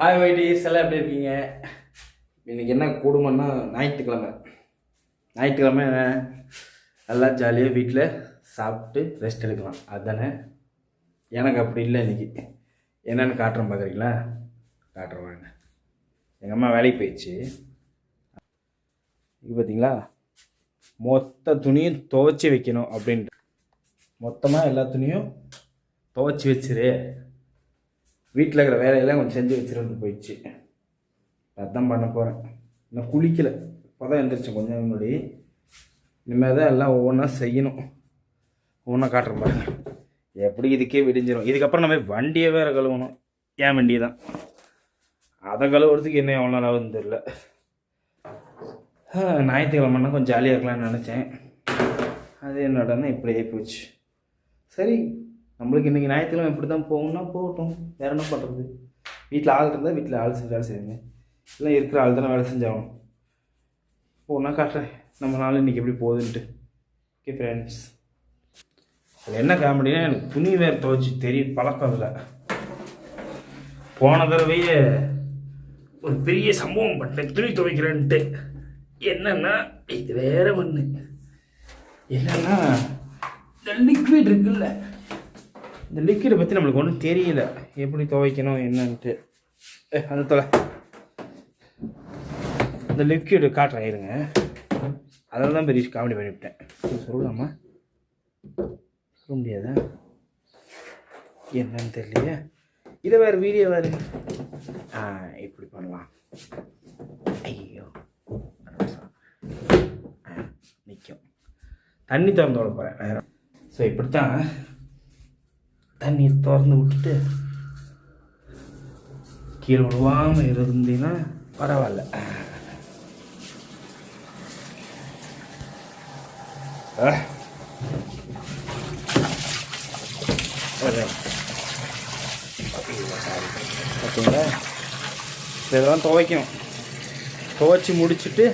Hi வைடிஸ் எல்லாம் எப்படி இருக்கீங்க? இன்னைக்கு என்ன குடும்பம்னா ஞாயிற்றுக்கிழமை. ஞாயிற்றுக்கிழமை என்ன நல்லா ஜாலியாக வீட்டில் சாப்பிட்டு ரெஸ்ட் எடுக்கலாம். அதுதானே எனக்கு அப்படி இல்லை இன்னைக்கு. என்னென்னு காட்டுறேன் பார்க்குறீங்களா? காட்டுறேன் வாங்க. எங்கள் அம்மா வேலைக்கு போயிடுச்சு. இது பார்த்தீங்களா மொத்த துணியும் துவைச்சி வைக்கணும் அப்படின்ட்டு. மொத்தமாக எல்லா துணியும் துவைச்சி வச்சிரு. வீட்டில் இருக்கிற வேலையெல்லாம் கொஞ்சம் செஞ்சு வச்சிருந்து போயிடுச்சு. அதான் பண்ண போகிறேன் இன்னும் குளிக்கலை. இப்போ தான் எழுந்திரிச்சேன் கொஞ்சம் முன்னாடி. இனிமேல் தான் எல்லாம் ஒவ்வொன்றா செய்யணும். ஒவ்வொன்றா காட்டுறேன் பாருங்க. எப்படி இதுக்கே விடிஞ்சிடும் இதுக்கப்புறம் நம்ம வண்டியை வேறு கழுவணும். ஏன் வண்டி தான் அதை கழுவுறதுக்கு என்ன எவ்வளோ நேரம் ஆகுதுன்னு தெரில ஞாயிற்றுக்கிழமைனா கொஞ்சம் ஜாலியாக இருக்கலாம்னு நினச்சேன். அது என்னடான்னா இப்படி ஆகி போச்சு. சரி நம்மளுக்கு இன்றைக்கி ஞாயிற்றுக்கிழமை இப்படி தான் போகணும்னா போகட்டும். வேறு என்ன பண்ணுறது வீட்டில் ஆள் இருந்தால் வீட்டில் ஆள் செஞ்சு வேலை செய்யுங்க. இல்லை இருக்கிற ஆள் தானே வேலை செஞ்சாகணும் போனால் காட்டுறேன். நம்ம நாள் இன்றைக்கி எப்படி போகுதுன்ட்டு. ஓகே ஃப்ரெண்ட்ஸ் அதில் என்ன காமெடினா எனக்கு துணி வேறு துவைச்சி தெரியும் பழக்கம் இல்லை. போன தடவையே ஒரு பெரிய சம்பவம் பண்ணேன். துணி துவைக்கிறேன்ட்டு. என்னன்னா இது வேற ஒன்று என்னன்னா இந்த லிக்விட் இருக்குல்ல இந்த லிக்விடை பற்றி நம்மளுக்கு ஒன்றும் தெரியல. எப்படி துவைக்கணும் என்னன்ட்டு. ஏ அந்த தொலை. இந்த லிக்விடு காட்டுறேன் இருங்க. அதில் தான் பெரிய காமெடி பண்ணிவிட்டேன். சொல்லலாமா சொல்ல முடியாதா? என்னன்னு தெரியலையே. இதை வேறு வீடியோ வேறு. ஆ இப்படி பண்ணலாம். ஐயோ. நிற்கும் தண்ணி திறந்து விட போகிறேன் வேறு. ஸோ இப்படித்தான் தண்ணி திறந்து விட்டுட்டு கீழே விழுவாமல் இருந்தீங்கன்னா பரவாயில்ல. ஆ. பார்த்தீங்களா இதெல்லாம் துவைக்கணும். துவைச்சி முடிச்சுட்டு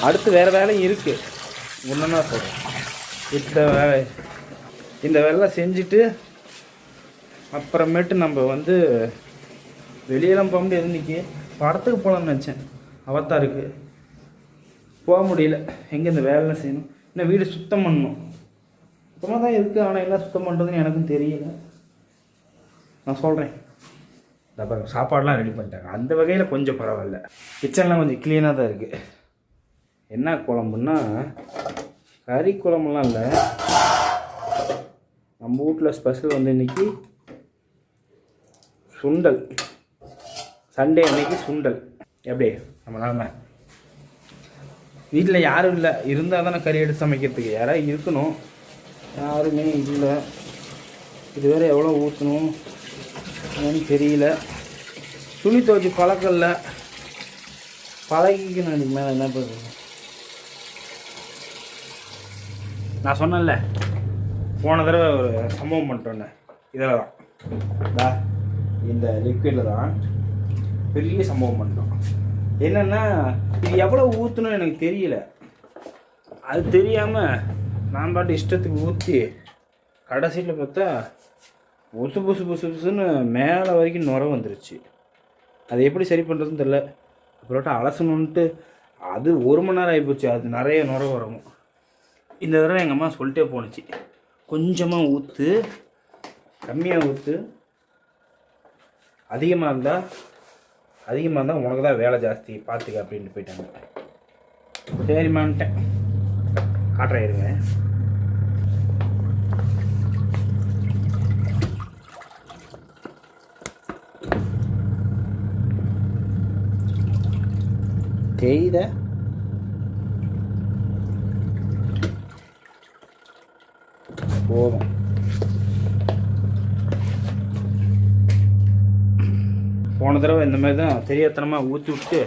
அடுத்து வேறு வேலையும் இருக்குது ஒன்றுன்னா சொல்கிறேன் இந்த வேலை இந்த வேலை செஞ்சுட்டு அப்புறமேட்டு நம்ம வந்து வெளியெல்லாம் போக முடியாது இன்னைக்கு. படத்துக்கு போகலான்னு நினச்சேன். அவத்தாருக்கு போக முடியல. எங்கே இந்த வேலைலாம் செய்யணும்? இன்னும் வீடு சுத்தம் பண்ணணும். சுத்தமாக தான் இருக்குது ஆனால் எல்லாம் சுத்தம் பண்ணுறதுன்னு எனக்கும் தெரியல. நான் சொல்கிறேன் பாருங்க சாப்பாடெலாம் ரெடி பண்ணிட்டாங்க. அந்த வகையில் கொஞ்சம் பரவாயில்ல. கிச்சன்லாம் கொஞ்சம் க்ளீனாக தான் இருக்குது என்ன குழம்புன்னா கறி குழம்புலாம் இல்லை. நம்ம வீட்டில் ஸ்பெஷல் வந்து இன்றைக்கி சுண்டல். சண்டே அன்னைக்கு சுண்டல். எப்படி? நம்ம நிலமை வீட்டில் யாரும் இல்லை. இருந்தால் தானே கறி எடுத்து சமைக்கிறதுக்கு. யாராவது இருக்கணும். யாருமே இல்லை. இது வேறு எவ்வளோ ஊற்றணும் என்னன்னு தெரியல. துணி துவச்சி பழக்கம் இல்லை பழகிக்கணும் எனக்கு மேலே. என்ன பண்ணுறது நான் சொன்னேன்ல. போன தடவை ஒரு சம்பவம் பண்ணிட்டோன்னே இதில் தான் இந்த லிக்விடில் தான் பெரிய சம்பவம் பண்ணிட்டோம். என்னென்னா இது எவ்வளோ ஊற்றணும்னு எனக்கு தெரியல. அது தெரியாமல் நான் பாட்டு இஷ்டத்துக்கு ஊற்றி கடைசியில் பார்த்தா புசு புசு புசு புசுன்னு மேலே வரைக்கும் நுர வந்துருச்சு. அது எப்படி சரி பண்ணுறதுன்னு தெரில அப்புறம்ட்டு அலசணுன்ட்டு அது ஒரு மணி நேரம் ஆகிப்போச்சு அது நிறைய நுர வரும் இந்த தடவை எங்கள் அம்மா சொல்லிட்டே போணுச்சு. கொஞ்சமாக ஊற்று கம்மியாக ஊற்று அதிகமாக இருந்தால் அதிகமாக இருந்தால் உனக்கு தான் வேலை ஜாஸ்தி பார்த்துக்க அப்படின்ட்டு போயிட்டாங்க. சரிமான்ட்டேன் காட்டுறேன் இருங்க. தெரியுதா? போதும். போன தடவை இந்த மாதிரி தான் தெரியாத்தனமாக ஊற்றி விட்டு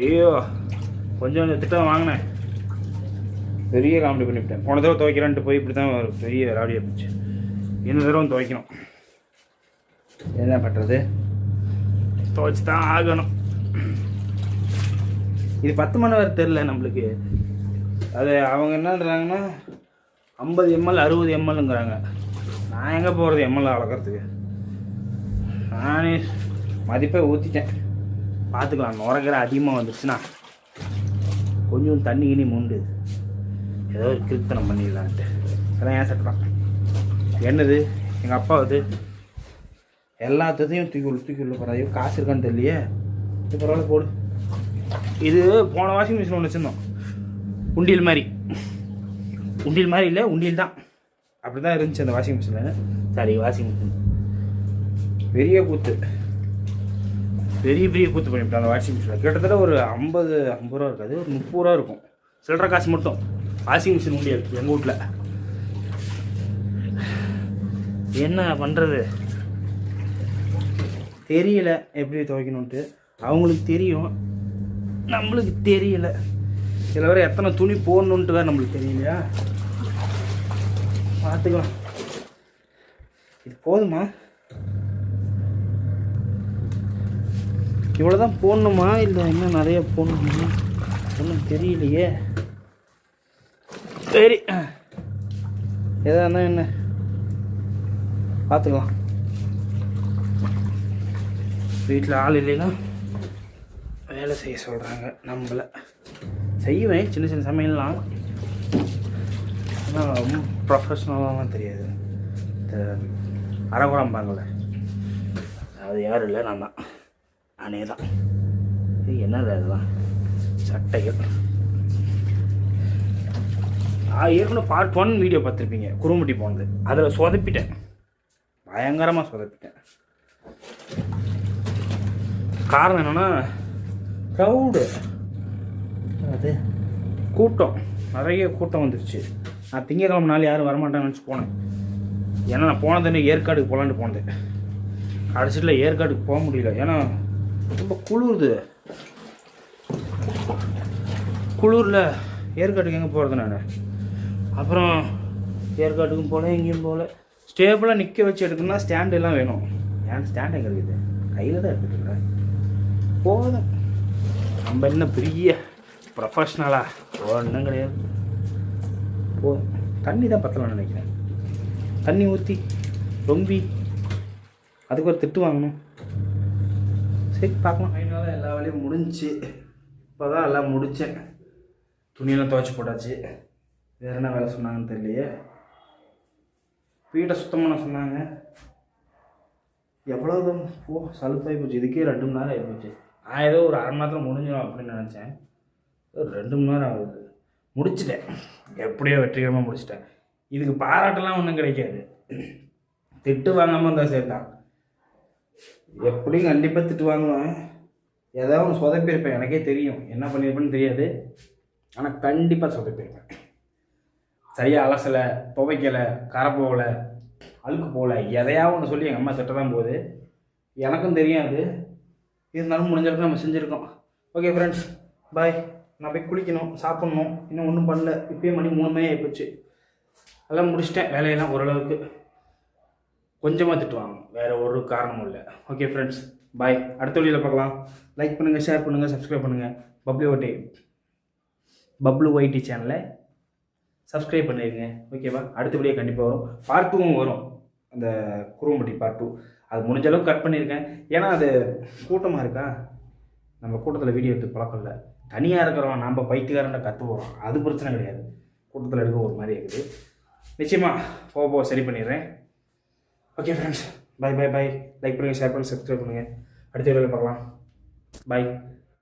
ஐயோ கொஞ்சம் கொஞ்சம் திட்டம் வாங்கினேன். பெரிய காமெடி பண்ணிவிட்டேன். போன தடவை துவைக்கிறேன்ட்டு போய் இப்படி தான் ஒரு பெரிய ராடியாக போச்சு இந்த தடவை துவைக்கணும். என்ன பண்ணுறது துவைச்சி தான் ஆகணும். இது பத்து மணி வரை தெரில நம்மளுக்கு. அது அவங்க என்னன்றாங்கன்னா ஐம்பது எம்எல் அறுபது எம்எல்ங்கிறாங்க நான் எங்கே போகிறது எம்எல் அளக்கிறதுக்கு? நானே மதிப்பை ஊற்றிட்டேன் பார்த்துக்கலாம் நுரக்கிற அதிகமாக வந்துருச்சுன்னா. கொஞ்சம் தண்ணி கிணி மூண்டு. ஏதோ ஒரு கிருத்தனம் பண்ணிடலான்ட்டு. அதான் ஏன் சட்டம்? என்னது? எங்கள் அப்பா வந்து எல்லாத்தையும் தூக்கி உள்ள தூக்கி உள்ள போகிறா காசு இருக்கான்னு தெரியலையே. இது பரவாயில்ல போடு. இது போன வாஷிங் மிஷின் ஒன்று வச்சுருந்தோம். உண்டியல் மாதிரி. உண்டியல் மாதிரி இல்லை உண்டியல் தான். அப்படி தான் இருந்துச்சு அந்த வாஷிங் மிஷினில் சாரி வாஷிங் மிஷின் பெரிய கூத்து பெரிய பெரிய கூத்து பண்ணிவிட்டோம் அந்த வாஷிங் மிஷினில் கிட்டத்தட்ட ஒரு ஐம்பது ஐம்பது ரூபா இருக்காது ஒரு முப்பது ரூபா இருக்கும். சில்லற காசு மட்டும். வாஷிங் மிஷின் உண்டியல் எங்கள் வீட்டில் என்ன பண்ணுறது தெரியல எப்படி துவைக்கணுன்ட்டு அவங்களுக்கு தெரியும். நம்மளுக்கு தெரியல. சில வேறு எத்தனை துணி போடணுன்ட்டு வேறு நம்மளுக்கு தெரியலையா? பார்த்துக்கலாம். இது போதுமா? இவ்வளோதான் போடணுமா? இல்லை இன்னும் நிறைய போடணுமா? ஒன்றும் தெரியலையே. சரி. எதா இருந்தால் என்ன? பார்த்துக்கலாம். வீட்டில் ஆள் இல்லைன்னா வேலை செய்ய சொல்கிறாங்க நம்மளை. செய்வேன் சின்ன சின்ன சமையல்லாம். ஆனால் ரொம்ப ப்ரொஃபஷ்னலாலாம் தெரியாது. இந்த அறகுறம்பாங்கள்ல அது யாரும் இல்லை நான் தான். நானே தான். இது என்னது அதெல்லாம்? சட்டைகள். நான் ஏற்கனவே பார்ட் ஒன் வீடியோ பார்த்துருப்பீங்க குருமுட்டி போனது. அதில் சொதப்பிட்டேன். பயங்கரமாக சொதப்பிட்டேன். காரணம் என்னென்னா க்ரௌடு அது? கூட்டம். நிறைய கூட்டம் வந்துருச்சு. நான் திங்கக்கிழமை நாள் யாரும் வரமாட்டாங்கன்னு நினச்சி போனேன். ஏன்னா நான் போனதுன்னு ஏற்காடுக்கு போகலான்ட்டு போனது. கடைசியில் ஏற்காடுக்கு போக முடியல. ஏன்னா ரொம்ப குளிருது. குளிரில் ஏற்காட்டுக்கு எங்கே போகிறது நான்? அப்புறம் ஏற்காட்டுக்கும் போகல எங்கேயும் போகல ஸ்டேபிளாக நிற்க வச்சு எடுக்கணும்னா ஸ்டாண்டு எல்லாம் வேணும். ஏன் ஸ்டாண்ட் எங்கே இருக்குது? கையில் தான் எடுத்துட்டு இருக்கேன் போதும். நம்ம என்ன பெரிய ப்ரொஃபஷ்னலா ஒன்றும் கிடையாது. போ தண்ணி தான் பத்தலன்னு நினைக்கிறேன். தண்ணி ஊற்றி ரொம்பி அதுக்கு ஒரு திட்டு வாங்கணும். சரி பார்க்கலாம். ஃபைனலாக எல்லா வேலையும் முடிஞ்சுச்சு இப்போ தான் எல்லாம் முடித்தேன் துணியெல்லாம் துவைச்சி போட்டாச்சு. வேறு என்ன வேலை சொன்னாங்கன்னு தெரியலையே. வீட்டை சுத்தம் பண்ண சொன்னாங்க. எவ்வளோ தூரம்? ஓ சலுப்பாகி போச்சு. இதுக்கே ரெண்டு மணி நேரம் ஆகி போச்சு. நான் ஏதோ ஒரு அரை மணி நேரத்தில் முடிஞ்சிடும் அப்படின்னு நினச்சேன். ரெண்டு மணி நேரம் ஆகுது. முடிச்சிட்டேன். எப்படியோ வெற்றிகரமாக முடிச்சிட்டேன். இதுக்கு பாராட்டெல்லாம் ஒன்றும் கிடைக்காது. திட்டு வாங்காமல் இருந்தால் சேர்த்தான் எப்படியும் கண்டிப்பாக திட்டு வாங்குவேன். ஏதாவது ஒன்று சொதப்பியிருப்பேன். எனக்கே தெரியும். என்ன பண்ணியிருப்பேன்னு தெரியாது. ஆனால் கண்டிப்பாக சொதப்பியிருப்பேன். சரியாக அலசலை துவைக்கலை கரை போகலை அழுக்கு போகல எதையாவது ஒன்று சொல்லி எங்கள் அம்மா திட்ட தான் போகுது. எனக்கும் தெரியும் அது இருந்தாலும் முடிஞ்சளவுக்கு நம்ம செஞ்சுருக்கோம். ஓகே ஃப்ரெண்ட்ஸ் பாய் நான் போய் குளிக்கணும் சாப்பிட்ணும். இன்னும் ஒன்றும் பண்ணல. இப்பயே மணி மூணு மணி ஆகிப்போச்சு எல்லாம் முடிச்சிட்டேன். வேலையெல்லாம் ஓரளவுக்கு கொஞ்சமாக திட்டுவாங்க. வேறு ஒரு காரணமும் இல்லை. ஓகே ஃப்ரெண்ட்ஸ் பாய் அடுத்த வழியில் பார்க்கலாம். லைக் பண்ணுங்கள் ஷேர் பண்ணுங்கள் சப்ஸ்கிரைப் பண்ணுங்கள் பப்ளி ஓட்டி பப்ளு ஒய்டி சேனலை சப்ஸ்கிரைப் பண்ணிடுங்க ஓகேவா அடுத்த வீடியோ கண்டிப்பாக வரும். பார்ட் டூவும் வரும். அந்த குருவம்பட்டி பார்ட் டூ அது முடிஞ்ச அளவுக்கு கட் பண்ணியிருக்கேன் ஏன்னா அது கூட்டமாக இருக்கா? நம்ம கூட்டத்தில் வீடியோ எடுத்து பழக்கம் இல்லை. தனியாக இருக்கிறவன் நம்ம பைத்தியக்காரன்ட்ட கற்று போகிறோம் அது பிரச்சனை கிடையாது. கூட்டத்தில் எடுக்க ஒரு மாதிரி இருக்குது. நிச்சயமாக போக போக சரி பண்ணிடுறேன். Okay friends bye bye bye like பண்ணுங்கள் ஷேர் பண்ணுங்கள் சப்ஸ்கிரைப் பண்ணுங்கள் அடுத்த வீடியோவில் பார்க்கலாம். பை